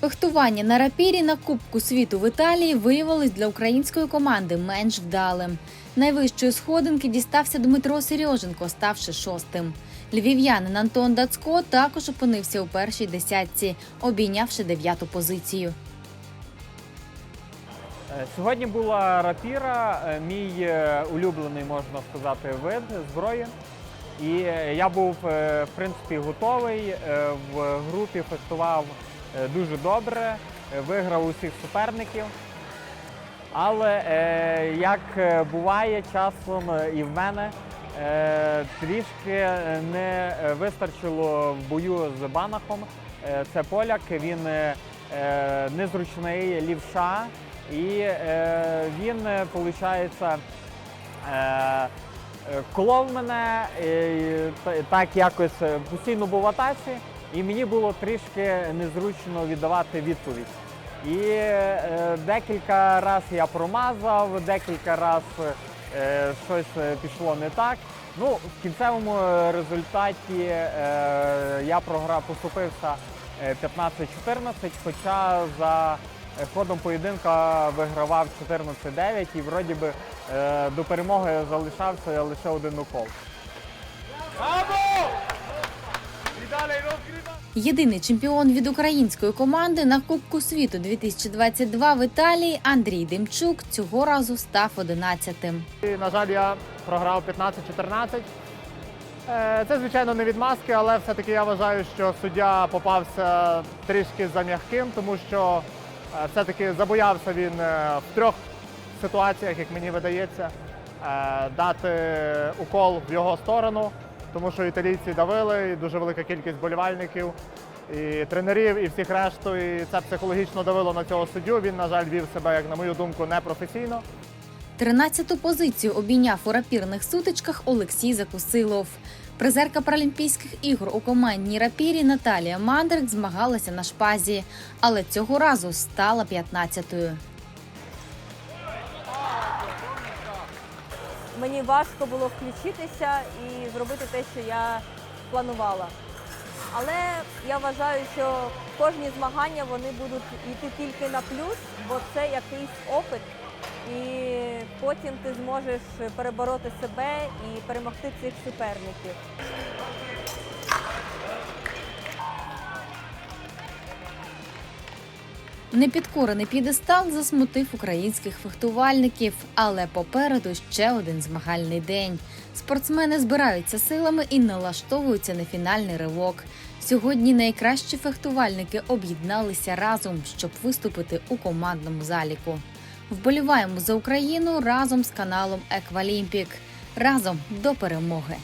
Фехтування на рапірі на Кубку світу в Італії виявилось для української команди менш вдалим. Найвищої сходинки дістався Дмитро Сереженко, ставши шостим. Львів'янин Антон Дацько також опинився у першій десятці, обійнявши дев'яту позицію. Е, Сьогодні була рапіра, е, мій е, улюблений, можна сказати, вид зброї. І я був, в принципі, готовий. В групі фехтував дуже добре, е, виграв усіх суперників. Але е, як е, буває часом е, і в мене, е, трішки е, не е, вистачило в бою з Банахом. Е, Це поляк, він е, е, незручний лівша, і е, він, виходить, е, колов мене е, так якось е, постійно був в атаці, і мені було трішки незручно віддавати відповідь. І е, декілька разів я промазав, декілька разів е, щось е, пішло не так. Ну, в кінцевому результаті я програв, поступився е, 15-14, хоча за ходом поєдинка вигравав 14-9 і вроді би до перемоги залишався лише один укол. Єдиний чемпіон від української команди на Кубку світу 2022 в Італії Андрій Демчук цього разу став 11-тим. На жаль, я програв 15-14. Е, Це, звичайно, не відмазки, але все-таки я вважаю, що суддя попався трішки за м'яким, тому що е, все-таки забоявся він е, в трьох ситуаціях, як мені видається, дати укол в його сторону, тому що італійці давили, і дуже велика кількість болівальників, і тренерів, і всіх решту. І це психологічно давило на цього суддю. Він, на жаль, вів себе, як на мою думку, непрофесійно. 13-ту позицію обійняв у рапірних сутичках Олексій Закусилов. Призерка Паралімпійських ігор у командній рапірі Наталія Мандрик змагалася на шпазі, але цього разу стала 15-ю. Мені важко було включитися і зробити те, що я планувала. Але я вважаю, що кожні змагання вони будуть йти тільки на плюс, бо це якийсь опит, і потім ти зможеш перебороти себе і перемогти цих суперників. Непідкорений підестал засмутив українських фехтувальників, але попереду ще один змагальний день. Спортсмени збираються силами і налаштовуються на фінальний ривок. Сьогодні найкращі фехтувальники об'єдналися разом, щоб виступити у командному заліку. Вболіваємо за Україну разом з каналом Еквалімпік. Разом до перемоги.